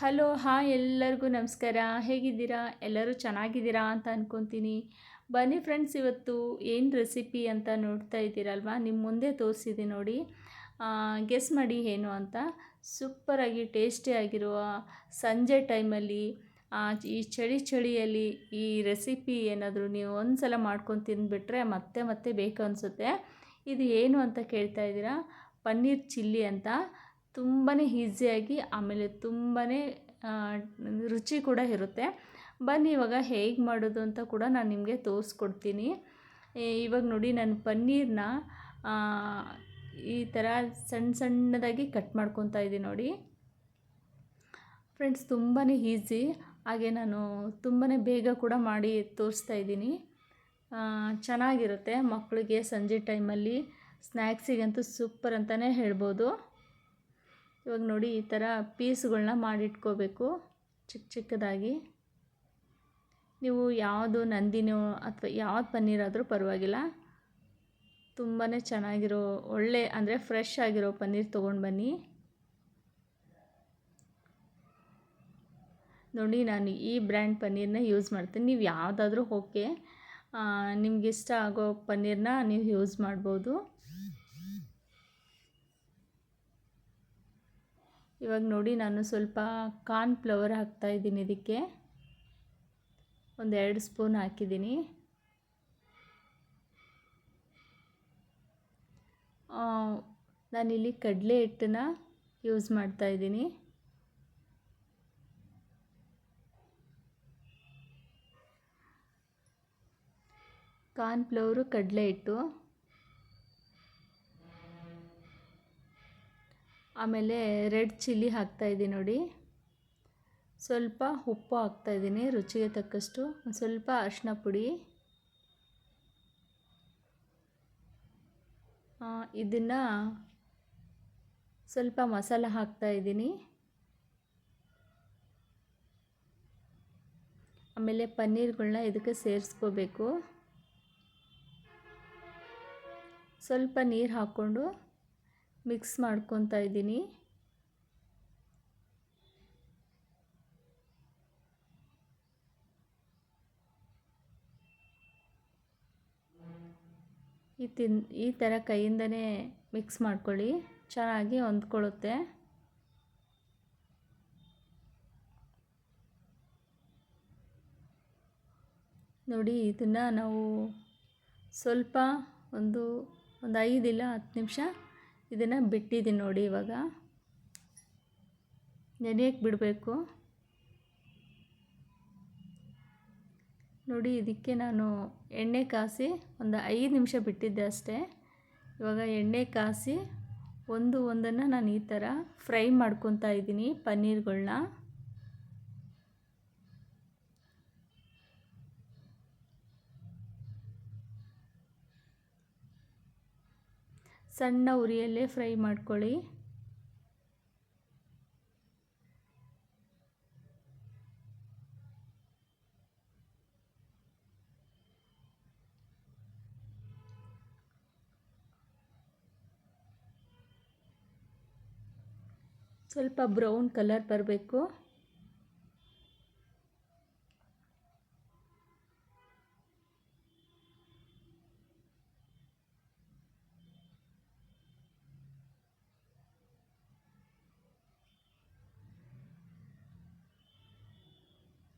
Hello, hi ಎಲ್ಲರಿಗೂ ನಮಸ್ಕಾರ. ಹೇಗಿದ್ದೀರಾ? ಎಲ್ಲರೂ ಚೆನ್ನಾಗಿದ್ದೀರಾ ಅಂತ ಅಂದ್ಕೊತೀನಿ ಬನ್ನಿ ಫ್ರೆಂಡ್ಸ್ ಇವತ್ತು ಏನು ರೆಸಿಪಿ ಅಂತ ನೋಡ್ತಾ ಇದ್ದೀರಲ್ವಾ? ನಿಮ್ಮ ಮುಂದೆ ತೋರಿಸಿದೆ ನೋಡಿ. ಗೆಸ್ ಮಾಡಿ ಏನು ಅಂತ. ಸೂಪರಾಗಿ ಟೇಸ್ಟಿಯಾಗಿರುವ ಸಂಜೆ ಟೈಮಲ್ಲಿ ಈ ಚಳಿ ಚಳಿಯಲ್ಲಿ ಈ ರೆಸಿಪಿ ಏನಾದರೂ ನೀವು ಒಂದು ಸಲ ಮಾಡ್ಕೊಂಡು ತಿಂದುಬಿಟ್ರೆ ಮತ್ತೆ ಮತ್ತೆ ಬೇಕು ಅನಿಸುತ್ತೆ. ಇದು ಏನು ಅಂತ ಕೇಳ್ತಾ ಇದ್ದೀರಾ? ಪನ್ನೀರ್ ಚಿಲ್ಲಿ ಅಂತ. ತುಂಬಾ ಈಸಿಯಾಗಿ ಆಮೇಲೆ ತುಂಬಾ ರುಚಿ ಕೂಡ ಇರುತ್ತೆ. ಬನ್ನಿ, ಇವಾಗ ಹೇಗೆ ಮಾಡೋದು ಅಂತ ಕೂಡ ನಾನು ನಿಮಗೆ ತೋರಿಸ್ಕೊಡ್ತೀನಿ. ಇವಾಗ ನೋಡಿ ನಾನು ಪನ್ನೀರನ್ನ ಈ ಥರ ಸಣ್ಣ ಸಣ್ಣದಾಗಿ ಕಟ್ ಮಾಡ್ಕೊತಾ ಇದ್ದೀನಿ ನೋಡಿ. ಫ್ರೆಂಡ್ಸ್ ತುಂಬಾ ಈಸಿ ಹಾಗೆ ನಾನು ತುಂಬಾ ಬೇಗ ಕೂಡ ಮಾಡಿ ತೋರಿಸ್ತಾ ಇದ್ದೀನಿ. ಚೆನ್ನಾಗಿರುತ್ತೆ ಮಕ್ಕಳಿಗೆ ಸಂಜೆ ಟೈಮಲ್ಲಿ ಸ್ನ್ಯಾಕ್ಸಿಗಂತೂ ಸೂಪರ್ ಅಂತಲೇ ಹೇಳ್ಬೋದು. ಇವಾಗ ನೋಡಿ ಈ ಥರ ಪೀಸ್ಗಳನ್ನ ಮಾಡಿಟ್ಕೋಬೇಕು, ಚಿಕ್ಕ ಚಿಕ್ಕದಾಗಿ. ನೀವು ಯಾವುದು ನಂದಿನೋ ಅಥವಾ ಯಾವ್ದು ಪನ್ನೀರ್ ಆದರೂ ಪರವಾಗಿಲ್ಲ. ತುಂಬಾ ಚೆನ್ನಾಗಿರೋ ಒಳ್ಳೆ ಅಂದರೆ ಫ್ರೆಶ್ ಆಗಿರೋ ಪನ್ನೀರ್ ತೊಗೊಂಡು ಬನ್ನಿ. ನೋಡಿ ನಾನು ಈ ಬ್ರ್ಯಾಂಡ್ ಪನ್ನೀರನ್ನ ಯೂಸ್ ಮಾಡ್ತೀನಿ. ನೀವು ಯಾವುದಾದ್ರೂ ಓಕೆ ನಿಮ್ಗೆ ಇಷ್ಟ ಆಗೋ ಪನ್ನೀರನ್ನ ನೀವು ಯೂಸ್ ಮಾಡ್ಬೋದು. ಇವಾಗ ನೋಡಿ ನಾನು ಸ್ವಲ್ಪ ಕಾರ್ನ್ ಫ್ಲವರ್ ಹಾಕ್ತಾಯಿದ್ದೀನಿ ಇದಕ್ಕೆ. ಒಂದು ಎರಡು ಸ್ಪೂನ್ ಹಾಕಿದ್ದೀನಿ. ನಾನಿಲ್ಲಿ ಕಡಲೆ ಹಿಟ್ಟನ್ನ ಯೂಸ್ ಮಾಡ್ತಾಯಿದ್ದೀನಿ ಕಾರ್ನ್ ಫ್ಲವರು ಕಡಲೆ ಹಿಟ್ಟು. ಆಮೇಲೆ ರೆಡ್ ಚಿಲ್ಲಿ ಹಾಕ್ತಾಯಿದ್ದೀನಿ ನೋಡಿ. ಸ್ವಲ್ಪ ಉಪ್ಪು ಹಾಕ್ತಾಯಿದ್ದೀನಿ ರುಚಿಗೆ ತಕ್ಕಷ್ಟು. ಸ್ವಲ್ಪ ಅರಿಶಿನ ಪುಡಿ. ಇದನ್ನು ಸ್ವಲ್ಪ ಮಸಾಲ ಹಾಕ್ತಾಯಿದ್ದೀನಿ ಆಮೇಲೆ ಪನ್ನೀರ್ಗಳನ್ನ ಇದಕ್ಕೆ ಸೇರಿಸ್ಕೋಬೇಕು. ಸ್ವಲ್ಪ ನೀರು ಹಾಕ್ಕೊಂಡು ಮಿಕ್ಸ್ ಮಾಡ್ಕೊತಾ ಇದ್ದೀನಿ. ಈ ತಿನ್, ಈ ಥರ ಕೈಯಿಂದನೇ ಮಿಕ್ಸ್ ಮಾಡ್ಕೊಳ್ಳಿ. ಚೆನ್ನಾಗಿ ಹೊಂದ್ಕೊಳ್ಳುತ್ತೆ. ನೋಡಿ, ಇದನ್ನು ನಾವು ಸ್ವಲ್ಪ ಒಂದು ಒಂದು ಐದಿಲ್ಲ ಹತ್ತು ನಿಮಿಷ ಇದನ್ನು ಬಿಟ್ಟಿದ್ದೀನಿ ನೋಡಿ ಇವಾಗ. ನೆನೆಯಕ್ಕೆ ಬಿಡಬೇಕು. ನೋಡಿ ಇದಕ್ಕೆ ನಾನು ಎಣ್ಣೆ ಕಾಸಿ ಒಂದು ಐದು ನಿಮಿಷ ಬಿಟ್ಟಿದ್ದೆ ಅಷ್ಟೇ. ಇವಾಗ ಎಣ್ಣೆ ಕಾಸಿ ಒಂದು ಒಂದನ್ನು ನಾನು ಈ ಥರ ಫ್ರೈ ಮಾಡ್ಕೊತಾ ಇದ್ದೀನಿ ಪನ್ನೀರ್ಗಳನ್ನ ಸಣ್ಣ ಉರಿಯಲ್ಲೇ ಫ್ರೈ ಮಾಡ್ಕೊಳ್ಳಿ. ಸ್ವಲ್ಪ ಬ್ರೌನ್ ಕಲರ್ ಬರಬೇಕು.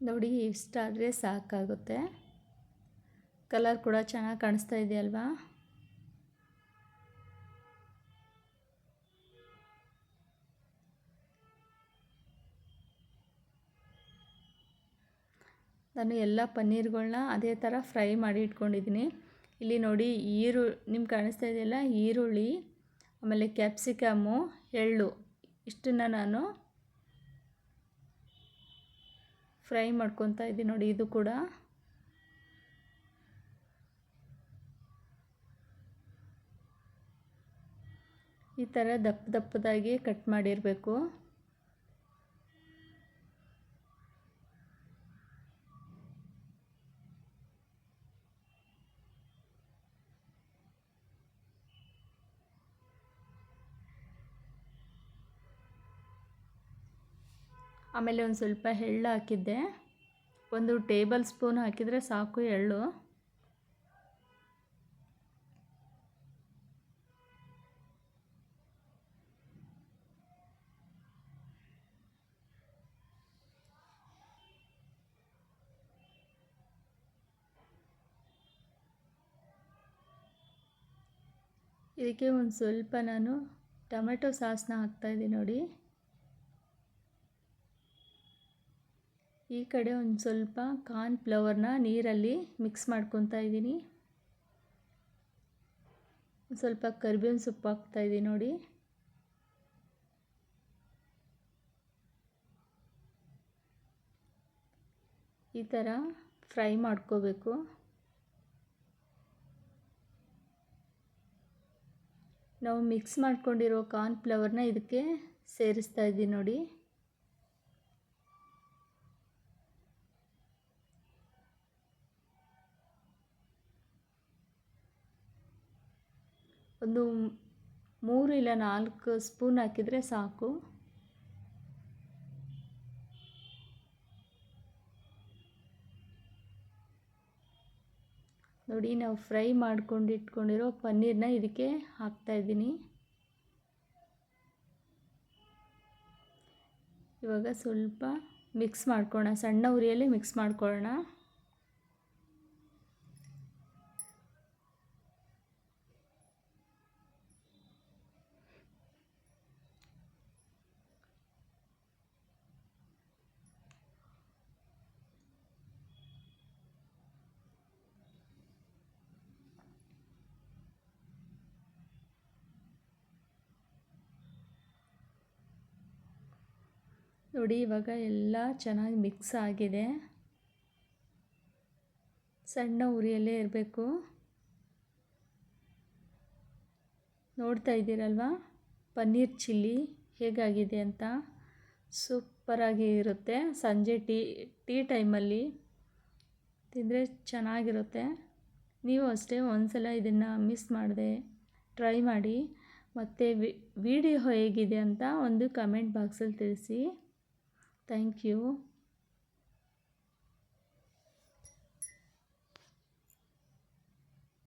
ನೋಡಿ ಇಷ್ಟಾದರೆ ಸಾಕಾಗುತ್ತೆ. ಕಲರ್ ಕೂಡ ಚೆನ್ನಾಗಿ ಕಾಣಿಸ್ತಾ ಇದೆಯಲ್ವಾ ನಾನು ಎಲ್ಲ ಪನ್ನೀರ್ಗಳನ್ನ ಅದೇ ಥರ ಫ್ರೈ ಮಾಡಿ ಇಟ್ಕೊಂಡಿದ್ದೀನಿ. ಇಲ್ಲಿ ನೋಡಿ, ಈರು, ನಿಮ್ಗೆ ಕಾಣಿಸ್ತಾ ಇದೆಯಲ್ಲ ಈರುಳ್ಳಿ, ಆಮೇಲೆ ಕ್ಯಾಪ್ಸಿಕಮ್ಮು, ಎಳ್ಳು, ಇಷ್ಟನ್ನು ನಾನು ಫ್ರೈ ಮಾಡ್ಕೊತಾ ಇದ್ದೀನಿ ನೋಡಿ ಇದು ಕೂಡ. ಈ ಥರ ದಪ್ಪ ದಪ್ಪದಾಗಿ ಕಟ್ ಮಾಡಿರಬೇಕು. ಆಮೇಲೆ ಒಂದು ಸ್ವಲ್ಪ ಎಳ್ಳು ಹಾಕಿದ್ದೆ. ಒಂದು ಟೇಬಲ್ ಸ್ಪೂನ್ ಹಾಕಿದರೆ ಸಾಕು ಎಳ್ಳು. ಇದಕ್ಕೆ ಒಂದು ಸ್ವಲ್ಪ ನಾನು ಟೊಮೆಟೊ ಸಾಸನ್ನ ಹಾಕ್ತಾಯಿದ್ದೀನಿ ನೋಡಿ. ಈ ಕಡೆ ಒಂದು ಸ್ವಲ್ಪ ಕಾರ್ನ್ ಫ್ಲವರ್ನ ನೀರಲ್ಲಿ ಮಿಕ್ಸ್ ಮಾಡ್ಕೊತಾ ಇದ್ದೀನಿ. ಸ್ವಲ್ಪ ಕರಿಬೇವಿನ ಸೊಪ್ಪು ಹಾಕ್ತಾಯಿದ್ದೀನಿ ನೋಡಿ. ಈ ಥರ ಫ್ರೈ ಮಾಡ್ಕೋಬೇಕು. ನಾವು ಮಿಕ್ಸ್ ಮಾಡ್ಕೊಂಡಿರೋ ಕಾರ್ನ್ ಫ್ಲವರ್ನ ಇದಕ್ಕೆ ಸೇರಿಸ್ತಾ ಇದ್ದೀನಿ ನೋಡಿ. ಒಂದು ಮೂರು ಇಲ್ಲ ನಾಲ್ಕು ಸ್ಪೂನ್ ಹಾಕಿದರೆ ಸಾಕು. ನೋಡಿ, ನಾವು ಫ್ರೈ ಮಾಡ್ಕೊಂಡು ಇಟ್ಕೊಂಡಿರೋ ಪನ್ನೀರನ್ನ ಇದಕ್ಕೆ ಹಾಕ್ತಾಯಿದ್ದೀನಿ ಇವಾಗ ಸ್ವಲ್ಪ ಮಿಕ್ಸ್ ಮಾಡ್ಕೊಳ್ಳೋಣ, ಸಣ್ಣ ಉರಿಯಲ್ಲೇ ಮಿಕ್ಸ್ ಮಾಡ್ಕೊಳ್ಳೋಣ. ನೋಡಿ, ಇವಾಗ ಎಲ್ಲ ಚೆನ್ನಾಗಿ ಮಿಕ್ಸ್ ಆಗಿದೆ. ಸಣ್ಣ ಉರಿಯಲ್ಲೇ ಇರಬೇಕು. ನೋಡ್ತಾ ಇದ್ದೀರಲ್ವಾ? ಪನ್ನೀರ್ ಚಿಲ್ಲಿ ಹೇಗಾಗಿದೆ ಅಂತ? ಸೂಪರಾಗಿ ಇರುತ್ತೆ. ಸಂಜೆ ಟೀ ಟೀ ಟೈಮಲ್ಲಿ ತಿಂದರೆ ಚೆನ್ನಾಗಿರುತ್ತೆ. ನೀವು ಅಷ್ಟೇ ಒಂದ್ಸಲ ಇದನ್ನು ಮಿಸ್ ಮಾಡಿದೆ ಟ್ರೈ ಮಾಡಿ. ಮತ್ತು ವಿಡಿಯೋ ಹೇಗಿದೆ ಅಂತ ಒಂದು ಕಮೆಂಟ್ ಬಾಕ್ಸಲ್ಲಿ ತಿಳಿಸಿ. Thank you